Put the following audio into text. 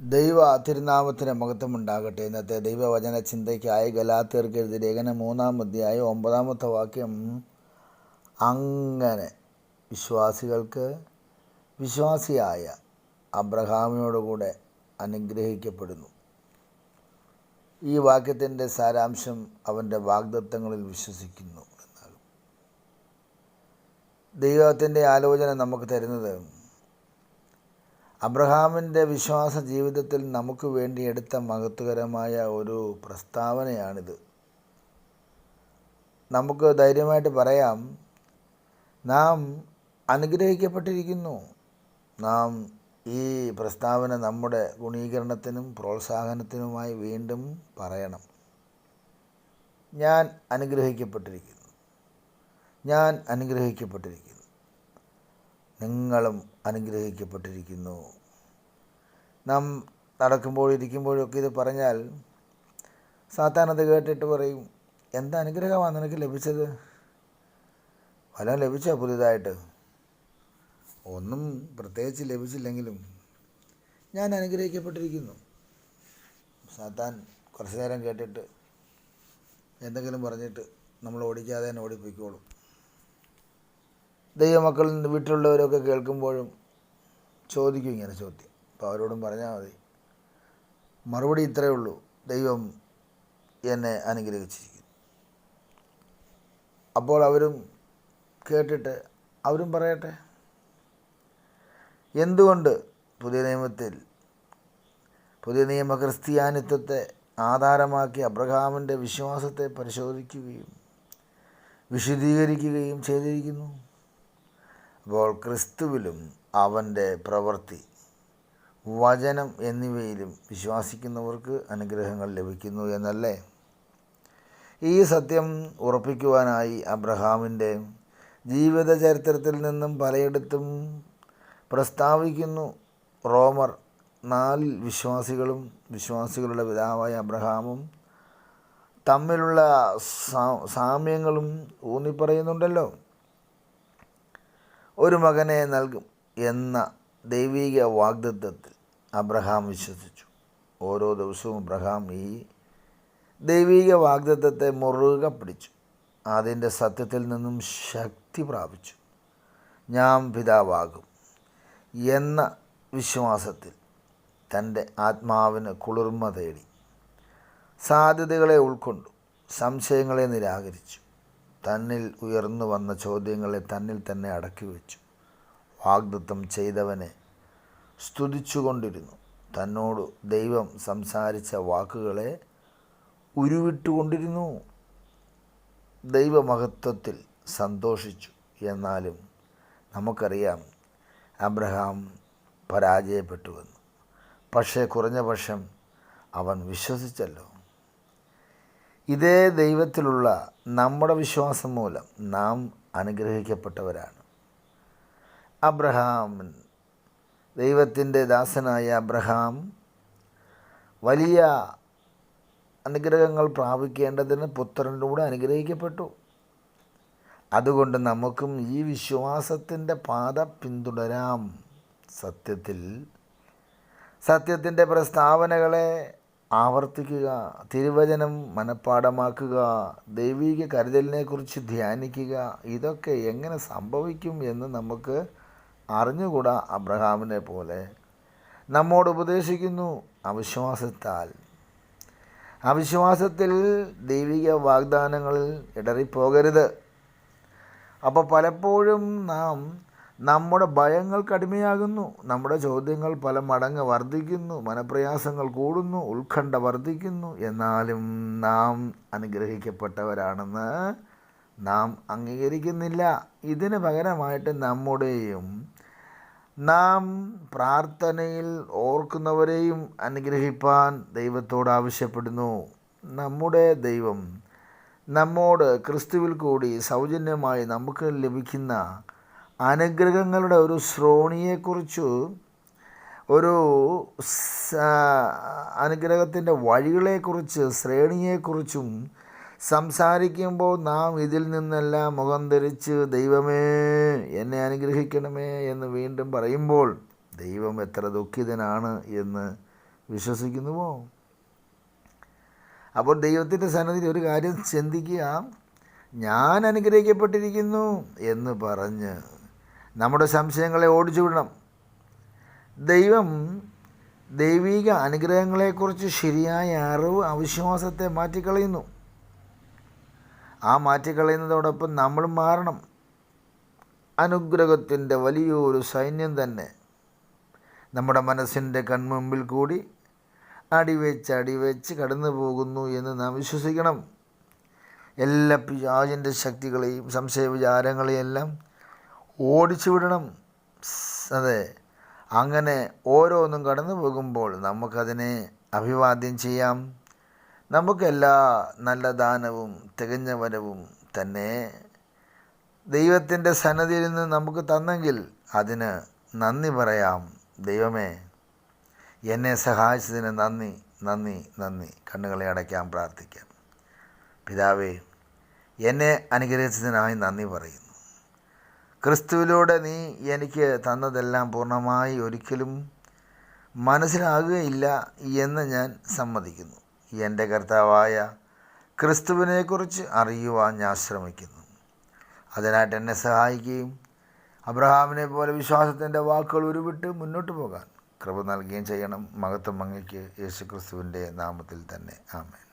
ദൈവ തിരുനാമത്തിന് മഹത്വമുണ്ടാകട്ടെ. ഇന്നത്തെ ദൈവവചന ചിന്തയ്ക്കായി ഗലാത്തീർക്ക് എഴുതിയ ലേഖനം മൂന്നാം അധ്യായം ഒമ്പതാമത്തെ വാക്യം. അങ്ങനെ വിശ്വാസികൾക്ക് വിശ്വാസിയായ അബ്രഹാമിനോടുകൂടെ അനുഗ്രഹിക്കപ്പെടുന്നു. ഈ വാക്യത്തിന്റെ സാരാംശം അവന്റെ വാഗ്ദത്തങ്ങളിൽ വിശ്വസിക്കുന്നു എന്നാകും. ദൈവത്തിന്റെ ആലോചന നമുക്ക് തരുന്നത് അബ്രഹാമിന്റെ വിശ്വാസ ജീവിതത്തിൽ നമുക്ക് വേണ്ടി എടുത്ത മഹത്വകരമായ ഒരു പ്രസ്താവനയാണിത്. നമുക്ക് ധൈര്യമായിട്ട് പറയാം നാം അനുഗ്രഹിക്കപ്പെട്ടിരിക്കുന്നു. നാം ഈ പ്രസ്താവന നമ്മുടെ ഗുണീകരണത്തിനും പ്രോത്സാഹനത്തിനുമായി വീണ്ടും പറയണം. ഞാൻ അനുഗ്രഹിക്കപ്പെട്ടിരിക്കുന്നു. ഞാൻ അനുഗ്രഹിക്കപ്പെട്ടിരിക്കുന്നു. നിങ്ങളും അനുഗ്രഹിക്കപ്പെട്ടിരിക്കുന്നു. നാം നടക്കുമ്പോൾ ഇരിക്കുമ്പോഴൊക്കെ ഇത് പറഞ്ഞാൽ സാത്താൻ അത് കേട്ടിട്ട് പറയും എന്താ അനുഗ്രഹമാണ് നിനക്ക് ലഭിച്ചത്? ഫലം ലഭിച്ചോ പുതിയതായിട്ട് ഒന്നും പ്രത്യേകിച്ച് ലഭിച്ചില്ലെങ്കിലും ഞാൻ അനുഗ്രഹിക്കപ്പെട്ടിരിക്കുന്നു. സാത്താൻ കുറച്ച് നേരം കേട്ടിട്ട് എന്തെങ്കിലും പറഞ്ഞിട്ട് നമ്മൾ ഓടിക്കാതെ തന്നെ ഓടിപ്പോയിക്കോളും. ദൈവമക്കളിൽ നിന്ന് വീട്ടിലുള്ളവരൊക്കെ കേൾക്കുമ്പോഴും ചോദിക്കും ഇങ്ങനെ ചോദ്യം. അപ്പോൾ അവരോടും പറഞ്ഞാൽ മതി. മറുപടി ഇത്രയേ ഉള്ളൂ. ദൈവം എന്നെ അനുഗ്രഹിച്ചിരിക്കുന്നു. അപ്പോൾ അവരും കേട്ടിട്ട് അവരും പറയട്ടെ. എന്തുകൊണ്ട് പുതിയ നിയമത്തിൽ പുതിയ നിയമ ക്രിസ്ത്യാനിത്വത്തെ ആധാരമാക്കി അബ്രഹാമിന്റെ വിശ്വാസത്തെ പരിശോധിക്കുകയും വിശദീകരിക്കുകയും ചെയ്തിരിക്കുന്നു? അപ്പോൾ ക്രിസ്തുവിലും അവന്റെ പ്രവൃത്തി വചനം എന്നിവയിലും വിശ്വാസിക്കുന്നവർക്ക് അനുഗ്രഹങ്ങൾ ലഭിക്കുന്നു എന്നല്ലേ? ഈ സത്യം ഉറപ്പിക്കുവാനായി അബ്രഹാമിന്റെ ജീവിതചരിത്രത്തിൽ നിന്നും പലയിടത്തും പ്രസ്താവിക്കുന്നു. റോമർ നാല് വിശ്വാസികളും വിശ്വാസികളുടെ പിതാവായ അബ്രഹാമും തമ്മിലുള്ള സാമ്യങ്ങളും ഊന്നിപ്പറയുന്നുണ്ടല്ലോ. ഒരു മകനെ നൽകും എന്ന ദൈവിക വാഗ്ദത്വത്തിൽ അബ്രഹാം വിശ്വസിച്ചു. ഓരോ ദിവസവും അബ്രഹാം ഈ ദൈവിക വാഗ്ദത്വത്തെ മുറുകെ പിടിച്ചു. അതിന്റെ സത്യത്തിൽ നിന്നും ശക്തി പ്രാപിച്ചു. ഞാൻ പിതാവാകും എന്ന വിശ്വാസത്തിൽ തന്റെ ആത്മാവിന് കുളിർമ തേടി സാധ്യതകളെ ഉൾക്കൊണ്ടു സംശയങ്ങളെ നിരാകരിച്ചു. തന്നിൽ ഉയർന്നു വന്ന ചോദ്യങ്ങളെ തന്നിൽ തന്നെ അടക്കി വെച്ചു. വാഗ്ദത്തം ചെയ്തവനെ സ്തുതിച്ചുകൊണ്ടിരുന്നു. തന്നോട് ദൈവം സംസാരിച്ച വാക്കുകളെ ഉരുവിട്ടുകൊണ്ടിരുന്നു. ദൈവമഹത്വത്തിൽ സന്തോഷിച്ചു. എന്നാലും നമുക്കറിയാം അബ്രഹാം പരാജയപ്പെട്ടുവെന്ന് പക്ഷേ കുറഞ്ഞ പക്ഷം അവൻ വിശ്വസിച്ചല്ലോ. ഇതേ ദൈവത്തിലുള്ള നമ്മുടെ വിശ്വാസം മൂലം നാം അനുഗ്രഹിക്കപ്പെട്ടവരാണ്. അബ്രഹാം ദൈവത്തിന്റെ ദാസനായ അബ്രഹാം വലിയ അനുഗ്രഹങ്ങൾ പ്രാപിക്കേണ്ടതിന് പുത്രനിലൂടെ അനുഗ്രഹിക്കപ്പെട്ടു. അതുകൊണ്ട് നമുക്കും ഈ വിശ്വാസത്തിന്റെ പാത പിന്തുടരാം. സത്യത്തിൽ സത്യത്തിന്റെ പ്രസ്താവനകളെ ആവർത്തിക്കുക തിരുവചനം മനഃപ്പാടമാക്കുക ദൈവീക കരുതലിനെക്കുറിച്ച് ധ്യാനിക്കുക ഇതൊക്കെ എങ്ങനെ സംഭവിക്കും എന്ന് നമുക്ക് അറിഞ്ഞുകൂടാ അബ്രഹാമിനെ പോലെ. നമ്മോട് ഉപദേശിക്കുന്നു അവിശ്വാസത്താൽ. അവിശ്വാസത്തിൽ ദൈവിക വാഗ്ദാനങ്ങളിൽ ഇടറിപ്പോകരുത്. അപ്പോൾ പലപ്പോഴും നാം നമ്മുടെ ഭയങ്ങൾ അടിമയാകുന്നു നമ്മുടെ ചോദ്യങ്ങൾ പല മടങ്ങ് വർദ്ധിക്കുന്നു. മനപ്രയാസങ്ങൾ കൂടുന്നു. ഉത്കണ്ഠ വർദ്ധിക്കുന്നു. എന്നാലും നാം അനുഗ്രഹിക്കപ്പെട്ടവരാണെന്ന് നാം അംഗീകരിക്കുന്നില്ല. ഇതിന് പകരമായിട്ട് നമ്മുടെയും നാം പ്രാർത്ഥനയിൽ ഓർക്കുന്നവരെയും അനുഗ്രഹിപ്പാൻ ദൈവത്തോട് ആവശ്യപ്പെടുന്നു. നമ്മുടെ ദൈവം നമ്മോട് ക്രിസ്തുവിൽ കൂടി സൗജന്യമായി നമുക്ക് ലഭിക്കുന്ന അനുഗ്രഹങ്ങളുടെ ഒരു ശ്രേണിയെക്കുറിച്ച് ഒരു അനുഗ്രഹത്തിന്റെ വഴികളെക്കുറിച്ച് ശ്രേണിയെക്കുറിച്ചും സംസാരിക്കുമ്പോൾ നാം ഇതിൽ നിന്നെല്ലാം മുഖം ധരിച്ച് ദൈവമേ എന്നെ അനുഗ്രഹിക്കണമേ എന്ന് വീണ്ടും പറയുമ്പോൾ ദൈവം എത്ര ദുഃഖിതനാണ് എന്ന് വിശ്വസിക്കുന്നുവോ? അപ്പോൾ ദൈവത്തിന്റെ സന്നദ്ധിയിൽ ഒരു കാര്യം ചിന്തിക്കുക. ഞാൻ അനുഗ്രഹിക്കപ്പെട്ടിരിക്കുന്നു എന്ന് പറഞ്ഞ് നമ്മുടെ സംശയങ്ങളെ ഓടിച്ചു വിടണം ദൈവം ദൈവിക അനുഗ്രഹങ്ങളെക്കുറിച്ച് ശരിയായ അറിവ് അവിശ്വാസത്തെ മാറ്റിക്കളയുന്നു. ആ മാറ്റിക്കളയുന്നതോടൊപ്പം നമ്മൾ മാറണം. അനുഗ്രഹത്തിന്റെ വലിയൊരു സൈന്യം തന്നെ. നമ്മുടെ മനസ്സിന്റെ കൺമുമ്പിൽ കൂടി അടിവെച്ച് അടിവെച്ച് കടന്നു പോകുന്നു എന്ന് നാം വിശ്വസിക്കണം. എല്ലാ പിശാചിന്റെ ശക്തികളെയും സംശയ വിചാരങ്ങളെയും എല്ലാം ഓടിച്ചു വിടണം. അതെ. അങ്ങനെ ഓരോന്നും കടന്നു പോകുമ്പോൾ നമുക്കതിനെ അഭിവാദ്യം ചെയ്യാം. നമുക്കെല്ലാ നല്ല ദാനവും തികഞ്ഞ വരവും തന്നെ ദൈവത്തിന്റെ സന്നദ്ധിയിൽ നിന്ന് നമുക്ക് തന്നെങ്കിൽ അതിന് നന്ദി പറയാം. ദൈവമേ എന്നെ സഹായിച്ചതിന് നന്ദി നന്ദി നന്ദി. കണ്ണുകളെ അടയ്ക്കാൻ പ്രാർത്ഥിക്കാം. പിതാവേ എന്നെ അനുഗ്രഹിച്ചതിനായി നന്ദി പറയുന്നു ക്രിസ്തുവിലൂടെ നീ എനിക്ക് തന്നതെല്ലാം പൂർണമായി ഒരിക്കലും മനസ്സിലാകുകയില്ല എന്ന് ഞാൻ സമ്മതിക്കുന്നു. എന്റെ കർത്താവായ ക്രിസ്തുവിനെക്കുറിച്ച് അറിയുവാൻ ഞാൻ ശ്രമിക്കുന്നു. അതിനായിട്ട് എന്നെ സഹായിക്കുകയും അബ്രഹാമിനെ പോലെ വിശ്വാസത്തിന്റെ വാക്കുകൾ ഉരുവിട്ട് മുന്നോട്ട് പോകാൻ കൃപ നൽകുകയും ചെയ്യണം. മഹത്വം അങ്ങയ്ക്ക് യേശു ക്രിസ്തുവിന്റെ നാമത്തിൽ തന്നെ. ആമേൻ.